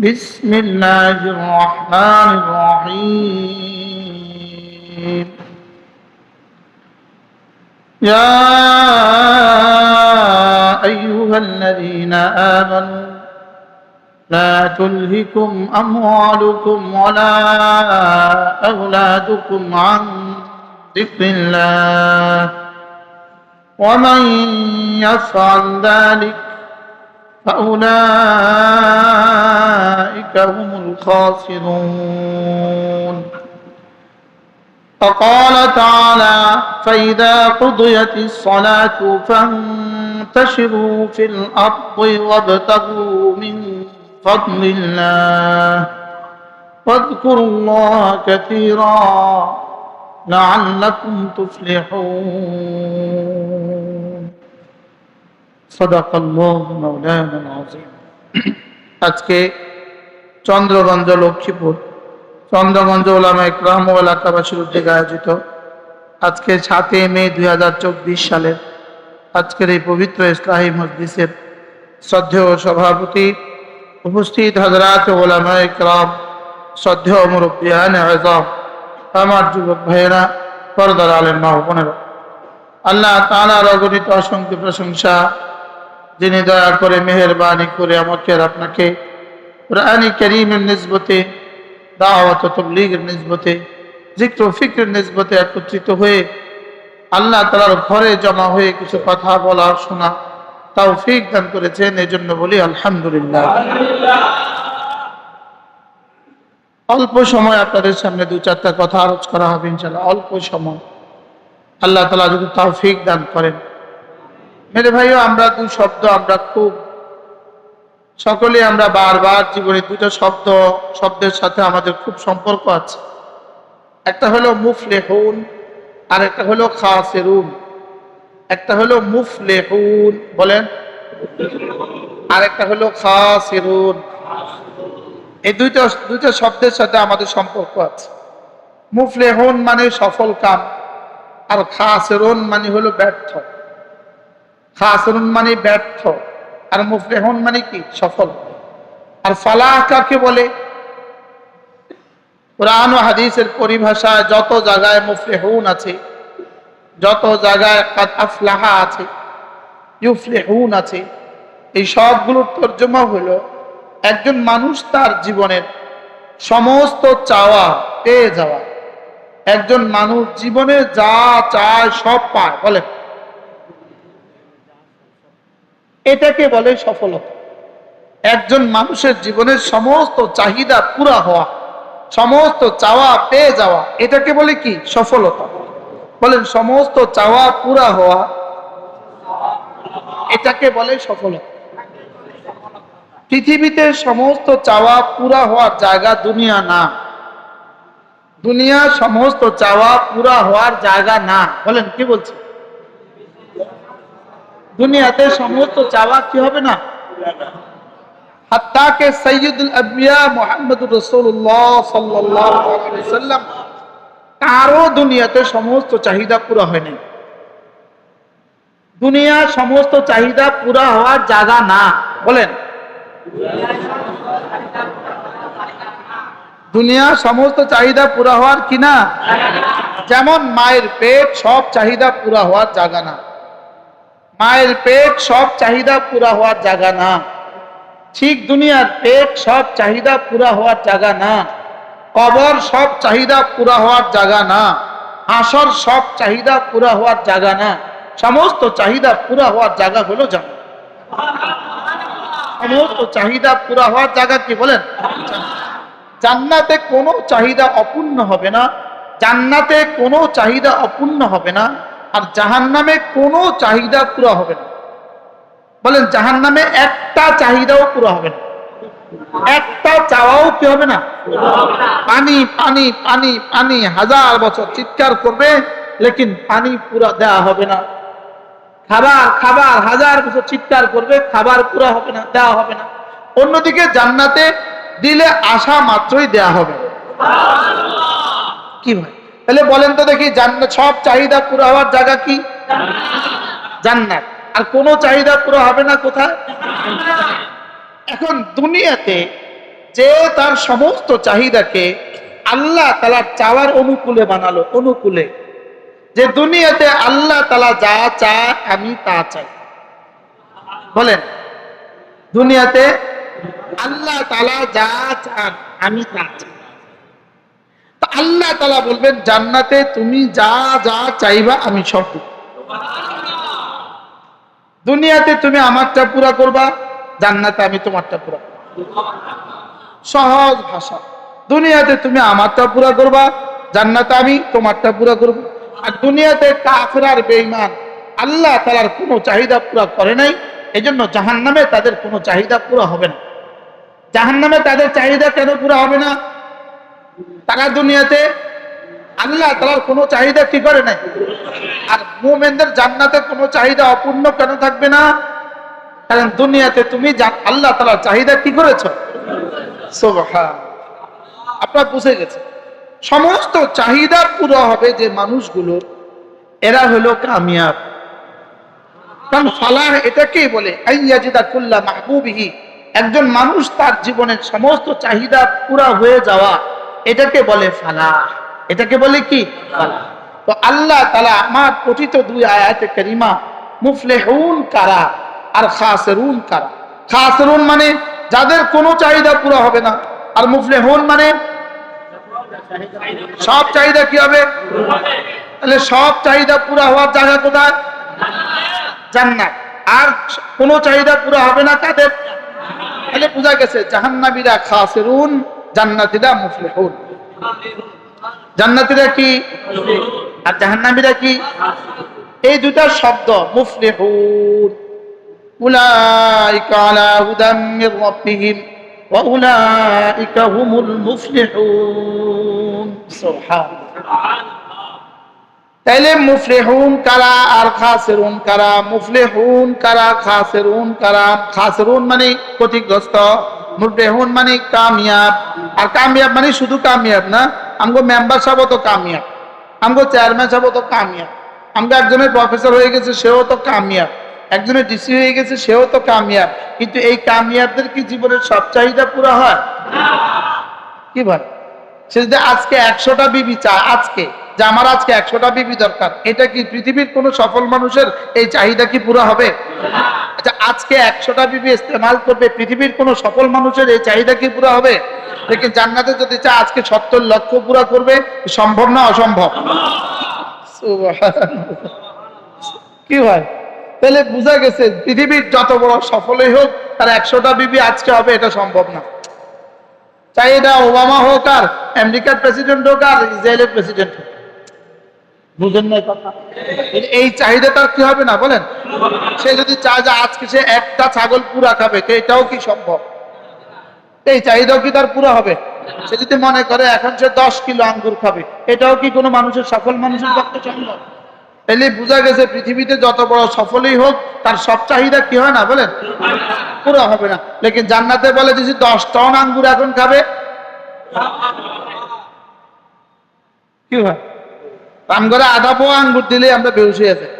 بسم الله الرحمن الرحيم. يا أيها الذين آمنوا لا تلهكم أموالكم ولا أولادكم عن ذكر الله. ومن يفعل ذلك فأولئك هم الخاسرون فقال تعالى فإذا قضيت الصلاة فانتشروا في الأرض وابتغوا من فضل الله واذكروا الله كثيرا لعلكم تفلحون صدق الله مولانا العظيم আজকে চন্দ্রগঞ্জ, লক্ষ্মীপুর। চন্দ্রগঞ্জ ওলামা ইকরাম ও এলাকাবাসীর উদ্যোগে আয়োজিত আজকে সাতই মে দুই হাজার চব্বিশ সালের আজকের এই পবিত্র ইসলাহী মসজিদের শ্রদ্ধেয় সভাপতি উপস্থিত হজরাত ওলামা ইকরাম, শ্রদ্ধেয় মুরব্বিয়ান আজম, আমার যুবক ভাইয়েরা, পরদার আলেন মা আল্লাহ তালার অগণিত অসংখ্য প্রশংসা, যিনি দয়া করে মেহরবানি করে আমাকে আপনাকে কোরআনি করিমের নিসবতে, দাওয়াত তবলিগের নিসবতে জিক্র ফিক্রের নিসবতে একত্রিত হয়ে আল্লাহ তালার ঘরে জমা হয়ে কিছু কথা বলা, শোনা তাও ফিক দান করেছেন। এই জন্য বলি আলহামদুলিল্লাহ। অল্প সময় আপনাদের সামনে দু চারটা কথা আলোচ করা হবে ইনশাল্লাহ অল্প সময়। আল্লাহ তালা যদি তাও ফিক দান করেন। মেরে ভাইও, আমরা দু শব্দ আমরা খুব সকলে আমরা বারবার জীবনে দুটো শব্দ, শব্দের সাথে আমাদের খুব সম্পর্ক আছে। একটা হলো মুফলেহুন আর একটা হলো খাসেরুন। একটা হলো মুফলেহুন, বলেন। আর একটা হলো খাসেরুন। এই দুইটা দুইটা শব্দের সাথে আমাদের সম্পর্ক আছে। মুফলেহুন মানে সফল কাম, আর খাসেরুন মানে হলো ব্যর্থ। খাসরুন মানে ব্যর্থ। আর মুফলেহন মানে কি? সফল। আর ফালাহ কাকে বলে? কোরআন হাদিসের পরিভাষায় যত জায়গায় মুফলেহুন আছে, যত জায়গায় আফলাহা আছে, ইউফলেহুন আছে, এই সবগুলোর তর্জমা হলো একজন মানুষ তার জীবনের সমস্ত চাওয়া পেয়ে যাওয়া। একজন মানুষ জীবনে যা চায় সব পায় বলে এটাকে বলে সফলতা। একজন মানুষের জীবনের সমস্ত চাহিদা পুরা হওয়া, সমস্ত চাওয়া পেয়ে যাওয়া, এটাকে বলে কি? সফলতা। বলেন, সমস্ত চাওয়া পুরা হওয়া, এটাকে বলে সফলতা। পৃথিবীতে সমস্ত চাওয়া পুরা হওয়ার জায়গা দুনিয়া না। দুনিয়া সমস্ত চাওয়া পুরা হওয়ার জায়গা না। বলেন, কি বলছে দুনিয়াতে সমস্ত চাওয়া কি হবে না? হাত্তাকে সৈয়দুল আবিয়া মোহাম্মদুর রসুল্লাহ সাল্লাম কারও দুনিয়াতে সমস্ত চাহিদা পুরা হয়নি। দুনিয়া সমস্ত চাহিদা পুরা হওয়ার জায়গা না, বলেন। দুনিয়া সমস্ত চাহিদা পুরা হওয়ার কিনা যেমন মায়ের পেট, সব চাহিদা পুরা হওয়ার জায়গা না। মায়ের পেট সব চাহিদা পুরা হওয়ার জায়গা না। ঠিক দুনিয়ার পেট সব চাহিদা পুরা হওয়ার জায়গা না। কবর সব চাহিদা পুরা হওয়ার জায়গা না। হাসর সব চাহিদা পুরা হওয়ার জায়গা না। সমস্ত চাহিদা পুরা হওয়ার জায়গা হলো জানা সমস্ত চাহিদা পুরা হওয়ার জায়গা কি বলেন? জান্নাতে কোনো চাহিদা অপূর্ণ হবে না। জান্নাতে কোনো চাহিদা অপূর্ণ হবে না। আর জাহান নামে কোনো চাহিদা পুরো হবে না। বলেন জাহান নামে একটা চাহিদাও পুরো হবে না। একটা চাওয়াও কি হবে না? পানি পানি পানি পানি, হাজার বছর চিৎকার করবে, লেকিন পানি পুরা দেওয়া হবে না। খাবার খাবার, হাজার বছর চিৎকার করবে, খাবার পুরা হবে না দেওয়া হবে না। অন্যদিকে জান্নাতে দিলে আশা মাত্রই দেয়া হবে। কি ভাই? তাহলে বলেন তো দেখি, জান্নাত, সব চাহিদা পুরো হওয়ার জায়গা কি? জান্নাত। আর কোনো চাহিদা পুরো হবে না কোথায়? এখন দুনিয়াতে যে তার সমস্ত চাহিদাকে আল্লাহ তালা চাওয়ার অনুকূলে বানালো, অনুকূলে। যে দুনিয়াতে আল্লাহ তালা যা চায়, আমি তা চাই। বলেন, দুনিয়াতে আল্লাহ তালা যা চান, আমি তা চাই। আল্লাহ তালা বলবেন, জান্নাতে তুমি যা যা চাইবা আমি সব দুনিয়াতে তুমি আমারটা পুরা করবা, জান্নাতে আমি তোমারটা পুরা সহজ ভাষা। দুনিয়াতে তুমি আমারটা পুরা করবা, জান্নাতে আমি তোমারটা পুরা করব। আর দুনিয়াতে কাফের বেইমান আল্লাহ তালার কোনো চাহিদা পুরা করে নাই এই এজন্য জাহান্নামে তাদের কোনো চাহিদা পুরা হবে না। জাহান্নামে তাদের চাহিদা কেন পুরা হবে না? তারা দুনিয়াতে আল্লাহ তালার কোনো চাহিদা কি করে নাই? আর মোমেনদের জান্নাতে কোনো চাহিদা অপূর্ণ কেন থাকবে না? কারণ দুনিয়াতে তুমি আল্লাহ তালার চাহিদা কি করেছ? আপনার বুঝে গেছে। সমস্ত চাহিদা পুরো হবে যে মানুষগুলোর এরা হলো কামিয়াব। কারণ ফালাহ এটাকেই বলে, আইয়াজিদা কুল্লা মাহবুবিহি। একজন মানুষ তার জীবনের সমস্ত চাহিদা পুরা হয়ে যাওয়া। এটাকে বলে ফালা। এটাকে বলে কি? ফালাহ তো আল্লাহ তালা আমার পঠিত দুই আয়াতে করিমা, মুফলেহুন কারা আর খাসেরুন কারা। খাসেরুন মানে যাদের কোনো চাহিদা পুরো হবে না, আর মুফলেহুন মানে সব চাহিদা কি হবে? তাহলে সব চাহিদা পুরা হওয়ার জায়গা কোথায়? জান্নাত। আর কোনো চাহিদা পুরো হবে না তাদের তাহলে বোঝা গেছে জাহান্নাবিরা জাহান্নাবীরা খাসিরুন জান্নাতীরা মুফলিহুন। জান্নাতীরা কি? আর জাহান্নামীরা কি? এই দুটা শব্দ মুফলিহুন। উলাইকা আলা হুদাম মির রাব্বিহিম ওয়া উলাইকা হুমুল মুফলিহুন। তাইলে কারা আর খাসিরুন কারা? মুফলিহুন কারা কারা? খাসিরুন মানে ক্ষতিগ্রস্ত, মুফলিহুন মানে কামিয়াব। আর কামিয়াব মানে শুধু কামিয়াব না, আমগো মেম্বার সাহেব তো কামিয়াব, আমগো চেয়ারম্যান সাহেব তো কামিয়াব, আমগো একজনের প্রফেসর হয়ে গেছে সেও তো কামিয়াব, একজনের ডিসি হয়ে গেছে সেও তো কামিয়াব, কিন্তু এই কামিয়াবদের কি জীবনের সব চাহিদা পুরো হয়? কি বল সে যদি আজকে একশোটা বিবি চায়, আজকে, যে আমার আজকে একশোটা বিবি দরকার, এটা কি পৃথিবীর কোন সফল মানুষের এই চাহিদা কি পুরো হবে? আচ্ছা আজকে একশোটা বিবি ইস্তেমাল করবে, পৃথিবীর কোন সফল মানুষের এই চাহিদা কি পুরো হবে? লেকিন জান্নাতে যদি চায় আজকে সত্তর লক্ষ পুরা করবে সম্ভব না অসম্ভব? কি হয় তাহলে বোঝা গেছে পৃথিবীর যত বড় সফলই হোক তার একশোটা বিবি আজকে হবে এটা সম্ভব না। চাই এটা ওবামা হোক আর আমেরিকার প্রেসিডেন্ট হোক আর ইসরায়েলের প্রেসিডেন্ট হোক। বুঝেন না এই কথা? এই- এই চাহিদা তার কি হবে না বলেন? সে যদি চায় যে আজকে সে একটা ছাগল পুরা খাবে তো এটাও কি সম্ভব? এই চাহিদাও কি তার পুরো হবে? সে যদি মনে করে এখন সে দশ কিলো আঙ্গুর খাবে এটাও কি কোনো মানুষের সফল মানুষের পক্ষে সম্ভব? তাহলে বোঝা গেছে পৃথিবীতে যত বড় সফলই হোক তার সব চাহিদা কি হয় না বলেন? পুরো হবে না। লেকিন জান্নাতে বলে যে দশ টন আঙ্গুর এখন খাবে। কি হয়? রামগড়ে আধা পোয়া আঙ্গুর দিলে আমরা বেউসে যাই।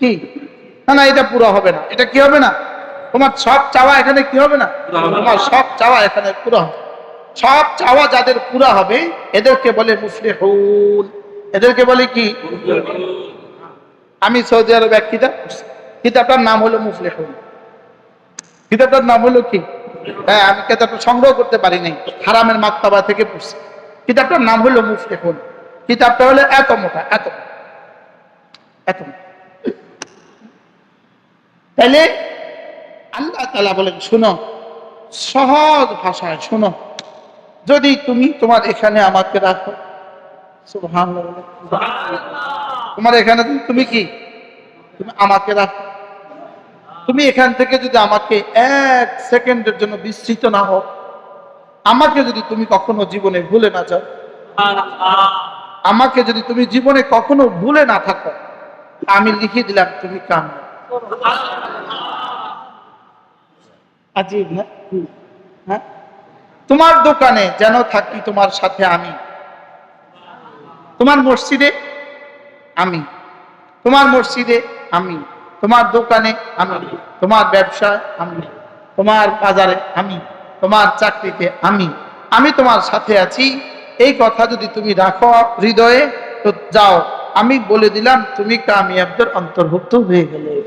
কি? না না এটা পুরো হবে না। এটা কি হবে না? তোমার সব চাওয়া এখানে কি হবে না? তোমার সব চাওয়া এখানে পুরো হবে। সব চাওয়া যাদের পুরা হবে এদেরকে বলে মুফলে হুল এদেরকে বলে কি? আমি সৌদি আরবে এক কিতাব কিতাবটার নাম হলো মুফলে হুল কিতাবটার নাম হলো কি? হ্যাঁ আমি কিতাবটা সংগ্রহ করতে পারি নাই। হারামের মাক্তাবা থেকে পড়ছি। কিতাবটার নাম হলো মুফলে হুল কিতাবটা হলো এত মোটা এত এত মোটা। তাহলে আল্লাহ তালা বলেন শুনো সহজ ভাষায় শুনো। যদি তুমি তোমার এখানে আমাকে রাখো। তোমার এখানে তুমি কি? তুমি আমাকে রাখো। তুমি এখান থেকে যদি আমাকে এক সেকেন্ডের জন্য বিস্তৃত না হও আমাকে যদি তুমি কখনো জীবনে ভুলে না যাও আমাকে যদি তুমি জীবনে কখনো ভুলে না থাকো আমি লিখে দিলাম তুমি কাম আজিব না হ্যাঁ? তোমার দোকানে যেন থাকি তোমার সাথে আমি। তোমার মসজিদে আমি। তোমার মসজিদে আমি। তোমার দোকানে আমি। তোমার ব্যবসায় আমি। তোমার বাজারে আমি। তোমার চাকরিতে আমি। আমি তোমার সাথে আছি। এই কথা যদি তুমি রাখো হৃদয়ে, তো যাও। আমি বলে দিলাম, তুমি কামিয়াবদের অন্তর্ভুক্ত হয়ে গেলে।